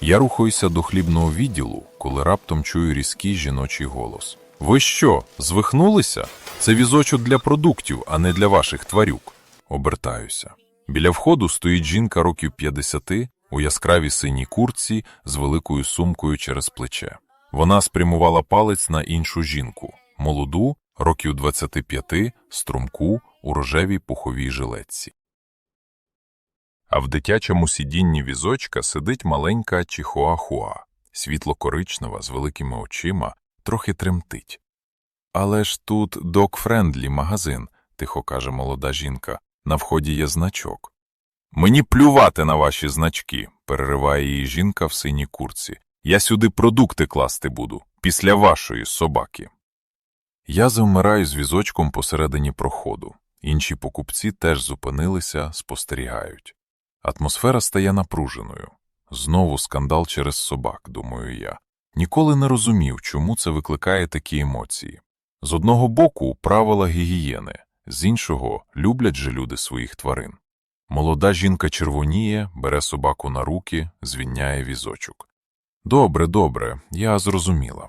Я рухаюся до хлібного відділу, коли раптом чую різкий жіночий голос. Ви що, звихнулися? Це візочок для продуктів, а не для ваших тварюк. Обертаюся. Біля входу стоїть жінка років 50 у яскравій синій куртці з великою сумкою через плече. Вона спрямувала палець на іншу жінку, молоду, років 25, струмку у рожевій пуховій жилетці. А в дитячому сидінні візочка сидить маленька чихуахуа, світло-коричнева, з великими очима, трохи тремтить. Але ж тут док-френдлі магазин, тихо каже молода жінка, на вході є значок. Мені плювати на ваші значки, перериває її жінка в синій курці. Я сюди продукти класти буду, після вашої собаки. Я завмираю з візочком посередині проходу. Інші покупці теж зупинилися, спостерігають. Атмосфера стає напруженою. Знову скандал через собак, думаю я. Ніколи не розумів, чому це викликає такі емоції. З одного боку правила гігієни, з іншого люблять же люди своїх тварин. Молода жінка червоніє, бере собаку на руки, звільняє візочок. Добре, добре, я зрозуміла.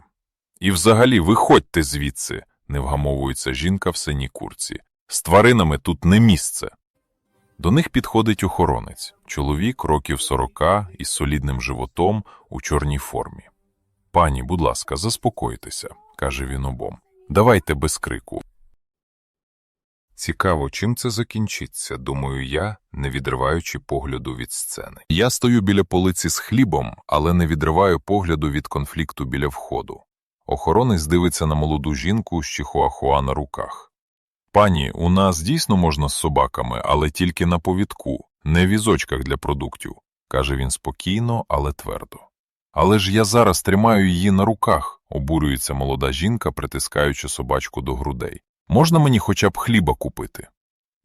І взагалі виходьте звідси, не вгамовується жінка в синій курці. З тваринами тут не місце. До них підходить охоронець, чоловік років сорока із солідним животом у чорній формі. Пані, будь ласка, заспокойтеся, каже він обом. Давайте без крику. Цікаво, чим це закінчиться, думаю я, не відриваючи погляду від сцени. Я стою біля полиці з хлібом, але не відриваю погляду від конфлікту біля входу. Охоронець дивиться на молоду жінку з чихуахуа на руках. Пані, у нас дійсно можна з собаками, але тільки на повідку, не в візочках для продуктів, каже він спокійно, але твердо. Але ж я зараз тримаю її на руках, обурюється молода жінка, притискаючи собачку до грудей. Можна мені хоча б хліба купити?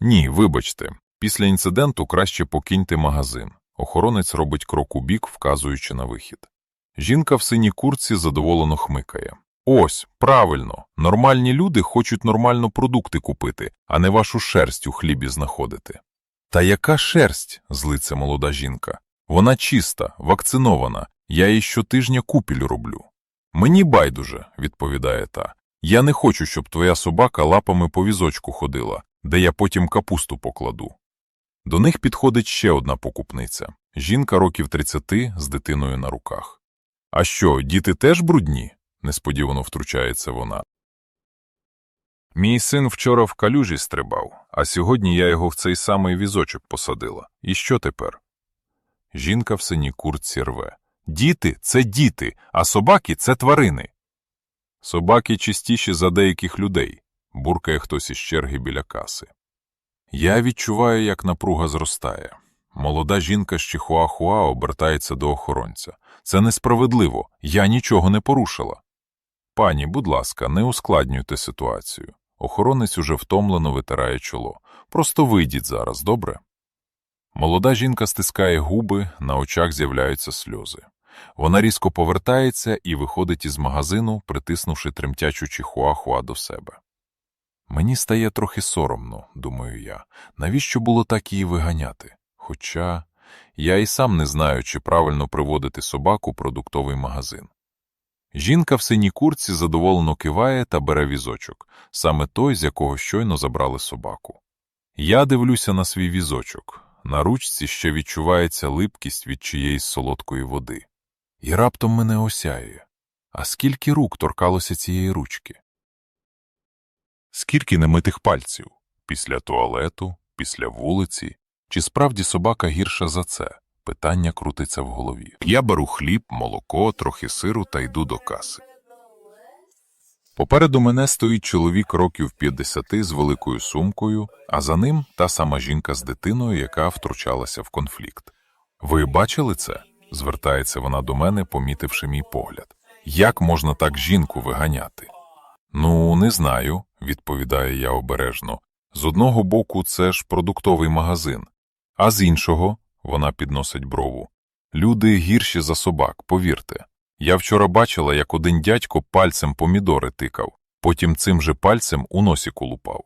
Ні, вибачте, після інциденту краще покиньте магазин. Охоронець робить крок у бік, вказуючи на вихід. Жінка в синій курці задоволено хмикає. Ось, правильно, нормальні люди хочуть нормально продукти купити, а не вашу шерсть у хлібі знаходити. Та яка шерсть? злиться молода жінка. Вона чиста, вакцинована, я їй щотижня купіль роблю. Мені байдуже, відповідає та. Я не хочу, щоб твоя собака лапами по візочку ходила, де я потім капусту покладу. До них підходить ще одна покупниця жінка років 30 з дитиною на руках. А що, діти теж брудні? Несподівано втручається вона. Мій син вчора в калюжі стрибав, а сьогодні я його в цей самий візочок посадила. І що тепер? Жінка в синій куртці рве. Діти це діти, а собаки це тварини. Собаки чистіші за деяких людей, буркає хтось із черги біля каси. Я відчуваю, як напруга зростає. Молода жінка з Чихуахуа обертається до охоронця. Це несправедливо, я нічого не порушила. Пані, будь ласка, не ускладнюйте ситуацію. Охоронець уже втомлено витирає чоло. Просто вийдіть зараз, добре? Молода жінка стискає губи, на очах з'являються сльози. Вона різко повертається і виходить із магазину, притиснувши тремтячу чихуахуа до себе. Мені стає трохи соромно, думаю я, навіщо було так її виганяти? Хоча я і сам не знаю, чи правильно приводити собаку продуктовий магазин. Жінка в синій курці задоволено киває та бере візочок, саме той, з якого щойно забрали собаку. Я дивлюся на свій візочок. На ручці ще відчувається липкість від чиєїсь солодкої води. І раптом мене осяює. А скільки рук торкалося цієї ручки? Скільки немитих пальців? Після туалету, після вулиці? Чи справді собака гірша за це? Питання крутиться в голові. Я беру хліб, молоко, трохи сиру та йду до каси. Попереду мене стоїть чоловік років 50 з великою сумкою, а за ним та сама жінка з дитиною, яка втручалася в конфлікт. Ви бачили це? звертається вона до мене, помітивши мій погляд. Як можна так жінку виганяти? Ну, не знаю, відповідає я обережно. З одного боку, це ж продуктовий магазин, а з іншого вона підносить брову. Люди гірші за собак, повірте. Я вчора бачила, як один дядько пальцем помідори тикав, потім цим же пальцем у носі колупав.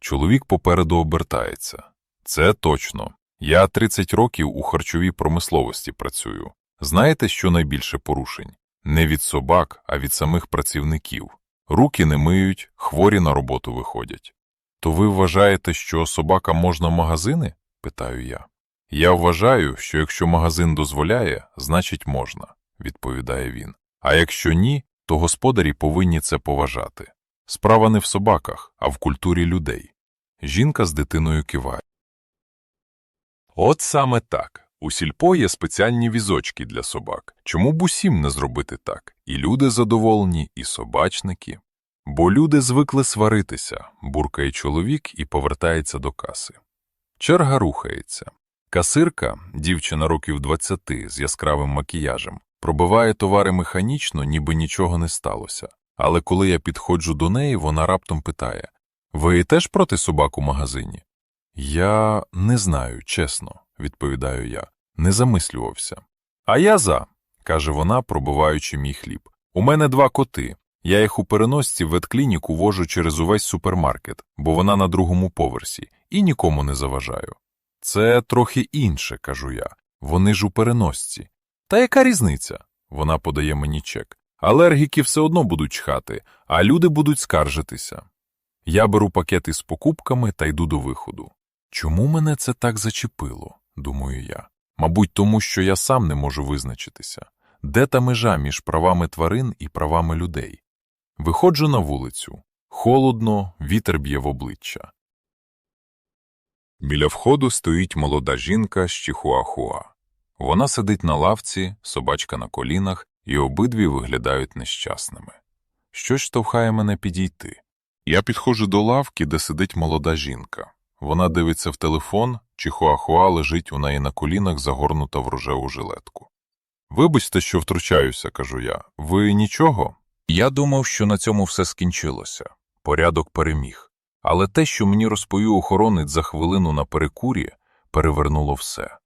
Чоловік попереду обертається. Це точно. Я 30 років у харчовій промисловості працюю. Знаєте, що найбільше порушень? Не від собак, а від самих працівників. Руки не миють, хворі на роботу виходять. То ви вважаєте, що собакам можна в магазини? питаю я. Я вважаю, що якщо магазин дозволяє, значить можна, відповідає він. А якщо ні, то господарі повинні це поважати. Справа не в собаках, а в культурі людей. Жінка з дитиною киває. От саме так. У сільпо є спеціальні візочки для собак. Чому б усім не зробити так? І люди задоволені, і собачники. Бо люди звикли сваритися, буркає чоловік і повертається до каси. Черга рухається. Касирка, дівчина років 20 з яскравим макіяжем, пробиває товари механічно, ніби нічого не сталося. Але коли я підходжу до неї, вона раптом питає Ви теж проти собак у магазині? Я не знаю, чесно, відповідаю я, не замислювався. А я за, каже вона, пробиваючи мій хліб. У мене два коти. Я їх у переносці в ветклініку вожу через увесь супермаркет, бо вона на другому поверсі, і нікому не заважаю. Це трохи інше, кажу я. Вони ж у переносці. Та яка різниця? Вона подає мені чек. Алергіки все одно будуть чхати, а люди будуть скаржитися. Я беру пакет із покупками та йду до виходу. Чому мене це так зачепило, думаю я. Мабуть, тому що я сам не можу визначитися. Де та межа між правами тварин і правами людей? Виходжу на вулицю. Холодно, вітер б'є в обличчя. Біля входу стоїть молода жінка з Чихуахуа. Вона сидить на лавці, собачка на колінах, і обидві виглядають нещасними. Щось штовхає мене підійти. Я підходжу до лавки, де сидить молода жінка. Вона дивиться в телефон, Чихуахуа лежить у неї на колінах, загорнута в рожеву жилетку. Вибачте, що втручаюся, кажу я. Ви нічого? Я думав, що на цьому все скінчилося. Порядок переміг. Але те, що мені розповів охоронець за хвилину на перекурі, перевернуло все.